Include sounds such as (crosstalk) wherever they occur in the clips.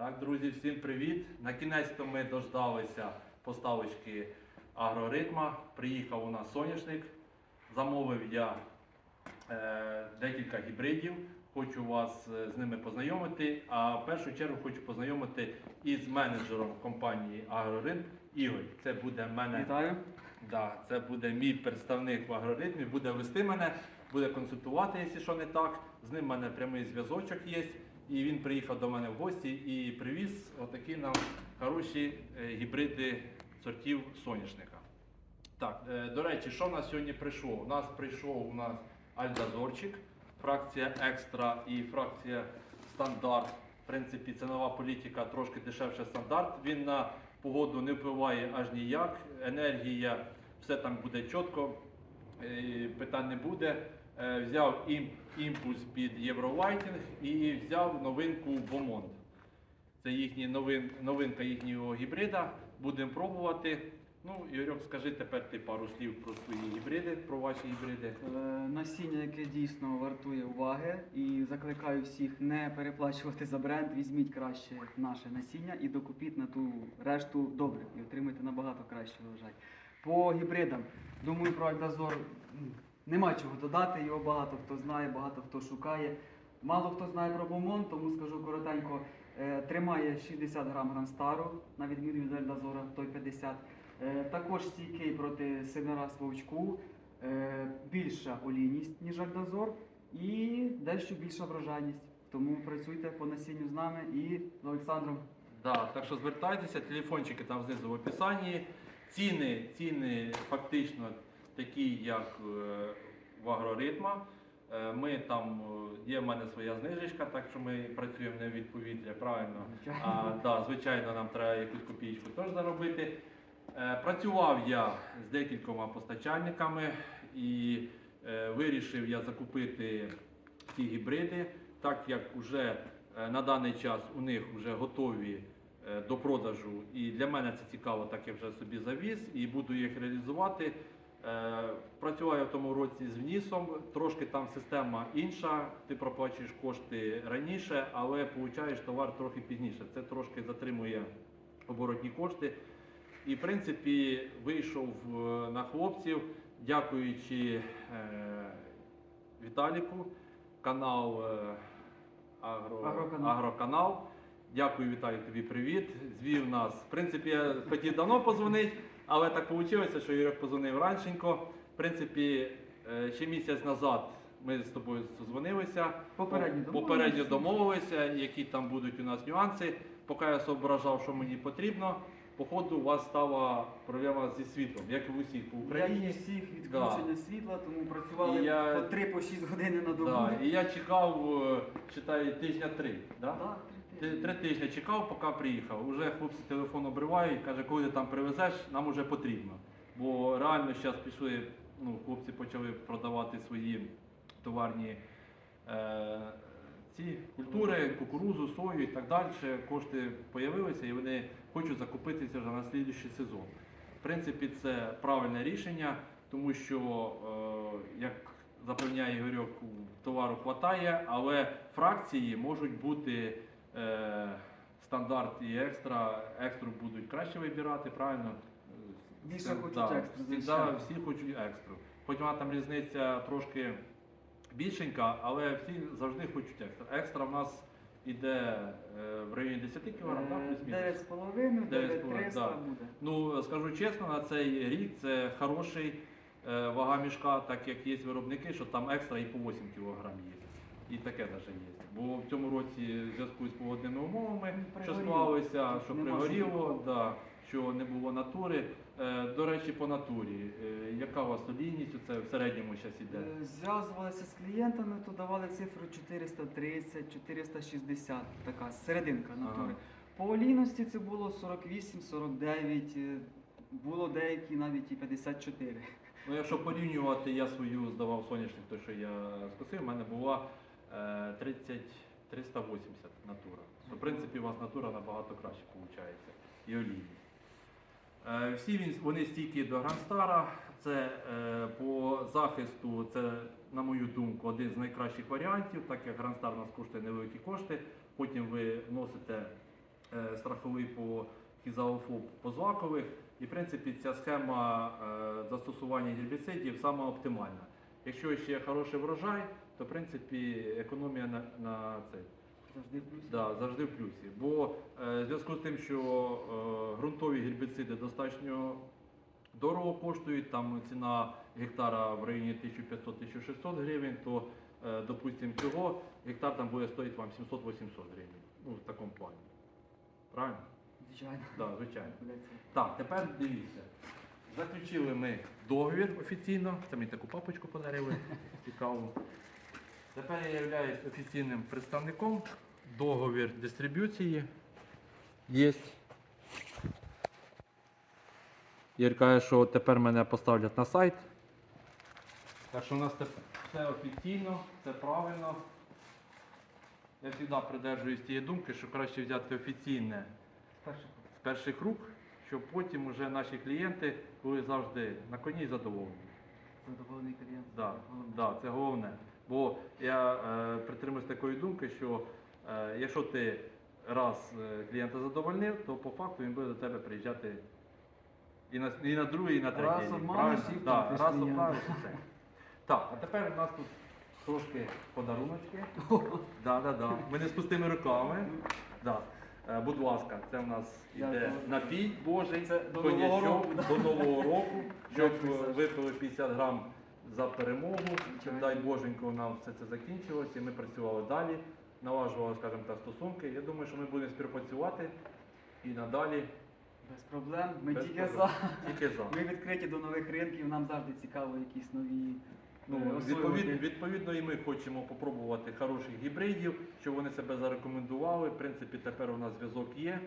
Так, друзі, всім привіт! На кінець-то ми дождалися поставочки агроритма. Приїхав у нас соняшник. Замовив я е, декілька гібридів. Хочу вас е, з ними познайомити. А в першу чергу хочу познайомити із менеджером компанії Агроритм Ігор. Це буде мене Вітаю. Да, це буде мій представник в агроритмі, буде вести мене, буде консультувати, якщо що не так. З ним в мене прямий зв'язочок є. І він приїхав до мене в гості і привіз отакі нам хороші е, гібриди сортів соняшника. Так, е, до речі, що в нас сьогодні прийшло? У нас прийшов у нас Альдазорчик, фракція екстра і фракція стандарт. В принципі, цінова політика трошки дешевше стандарт. Він на погоду не впливає аж ніяк. Енергія, все там буде чітко, е, питань не буде. Е, Взяв імпульс під Євровайтінг і взяв новинку Бомонд. Це їхні новин, новинка їхнього гібрида. Будемо пробувати. Ну, Ігорьок, скажи тепер ти пару слів про свої гібриди, про ваші гібриди. Е, Насіння, яке дійсно вартує уваги, і закликаю всіх не переплачувати за бренд. Візьміть краще наше насіння і докупіть на ту решту добре і отримайте набагато кращий врожай. По гібридам, думаю, про Альдазор нема чого додати. Його багато хто знає, багато хто шукає. Мало хто знає про Бомон, тому скажу коротенько. Е, Тримає 60 грам гранстару, на відміну від Альдазора, той 50. Е, Також стійкий проти семираз вовчку. Е, більша олійність, ніж Альдазор, і дещо більша врожайність. Тому працюйте по насінню з нами і з Олександром. Да, так що звертайтеся, телефончики там знизу в описанні. Ціни, ціни фактично такі, як е, в агроритма. Е, Ми там е, є в мене своя знижечка, так що ми працюємо не від повітря, правильно. А, да, звичайно, нам треба якусь копійку теж заробити. Працював я з декількома постачальниками і вирішив я закупити ці гібриди, так як вже на даний час у них вже готові до продажу. І для мене це цікаво, так я вже собі завіз і буду їх реалізувати. Е, Працював я в тому році з внісом, трошки там система інша, ти проплачуєш кошти раніше, але получаєш товар трохи пізніше. Це трошки затримує оборотні кошти. І в принципі вийшов е, на хлопців, дякуючи е, Віталіку, канал Агро, Агроканал. Агроканал. Дякую, Віталій, тобі привіт. Звів нас. В принципі, я хотів давно позвонити, але так вийшло, що Юрик позвонив раншенько. В принципі, е, ще місяць назад ми з тобою дзвонилися. Попередньо Попередньо домовилися. які там будуть у нас нюанси. Поки я зображав, що мені потрібно. Походу, у вас стала проблема зі світлом, як і в усіх по Як і Україні. всіх відключення світла, тому працювали І я- по 3-6 години на добу. Да, і я чекав, е, читаю, тижня три. Да? Так, три тижні. чекав, поки приїхав. Уже хлопці телефон обривають, каже, коли ти там привезеш, нам вже потрібно. Бо реально зараз пішли, ну, хлопці почали продавати свої товарні е, ці культури, кукурузу, сою і так далі. Кошти з'явилися і вони хочуть закупитися вже на слідуючий сезон. В принципі, це правильне рішення, тому що, е, як запевняє Ігорьок, товару вистачає, але фракції можуть бути стандарт і екстра. Екстру будуть краще вибирати, правильно? Більше хочуть да, екстру, всі- да, всі хочуть екстру. Хоч вона там різниця трошки більшенька, але всі завжди хочуть екстра. Екстра в нас іде е, в районі 10 кг, так? Е, плюс-мінус? 9,5, 9,5, 9,300 да. буде. Ну, скажу чесно, на цей рік це хороший е, вага мішка, так як є виробники, що там екстра і по 8 кг є. І таке навіть є. Бо в цьому році в зв'язку з погодними умовами, що склалися, що нема пригоріло, да, що не було натури. Е, до речі, по натурі, е, яка у вас солійність? Це в середньому зараз іде? Е, Зв'язувалися з клієнтами, то давали цифру 430, 460, така серединка натури. По олійності це було 48, 49, е, було деякі навіть і 54. Ну, якщо порівнювати, я свою здавав соняшник, той, що я скосив, в мене була 30, 380 натура. То, в принципі, у вас натура набагато краще виходить. І олійність. Е, всі вони стійкі до Гранстара. Це е, по захисту, це, на мою думку, один з найкращих варіантів, так як Гранстар у нас коштує невеликі кошти. Потім ви вносите е, страховий по хізаофоб по злакових. І в принципі ця схема застосування гербіцидів саме оптимальна. Якщо ще хороший врожай, то в принципі економія на, на цей. Завжди в плюсі. Да, завжди в плюсі. Бо е, в зв'язку з тим, що е, ґрунтові гербіциди достатньо дорого коштують, там ціна гектара в районі 1500-1600 гривень, то, е, допустимо, цього гектар там буде стоїти вам 700-800 гривень. Ну, в такому плані. Правильно? Звичайно. Да, звичайно. Так, тепер дивіться. Заключили ми договір офіційно. Це мені таку папочку подарили. (laughs) Цікаво. Тепер я являюсь офіційним представником. Договір дистриб'юції є. Ігор каже, що тепер мене поставлять на сайт. Так що у нас все офіційно, все правильно. Я завжди придержуюсь тієї думки, що краще взяти офіційне з перших рук, щоб потім уже наші клієнти були завжди на коні і задоволені. Задоволений клієнт. Да, да, це головне. Бо я е, притримуюсь такої думки, що е, якщо ти раз е, клієнта задовольнив, то по факту він буде до тебе приїжджати і на, і на другий, і на третій. Раз рік, обманеш, правильно? і да, раз обманеш і все. Так, а тепер у нас тут трошки подаруночки. (laughs) Да, да, да. Ми не з пустими руками. Да. Е, Будь ласка, це в нас Дякую. напій Божий, Це до Нового року, до Нового року, щоб випили 50 грам за перемогу, Звичайно. дай Боженько нам все це закінчилося, і ми працювали далі, налажували, скажімо так, стосунки. Я думаю, що ми будемо співпрацювати і надалі. Без проблем. Ми Без тільки проблем. за. Тільки за. Ми відкриті до нових ринків, нам завжди цікаво якісь нові. Ну, е, відповідно, відповідно, і ми хочемо попробувати хороших гібридів, щоб вони себе зарекомендували. В принципі, тепер у нас зв'язок є.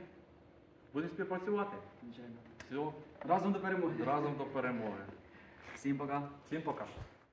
Будемо співпрацювати. Звичайно. Все, Разом до перемоги. разом до перемоги. Всім пока. Всім пока.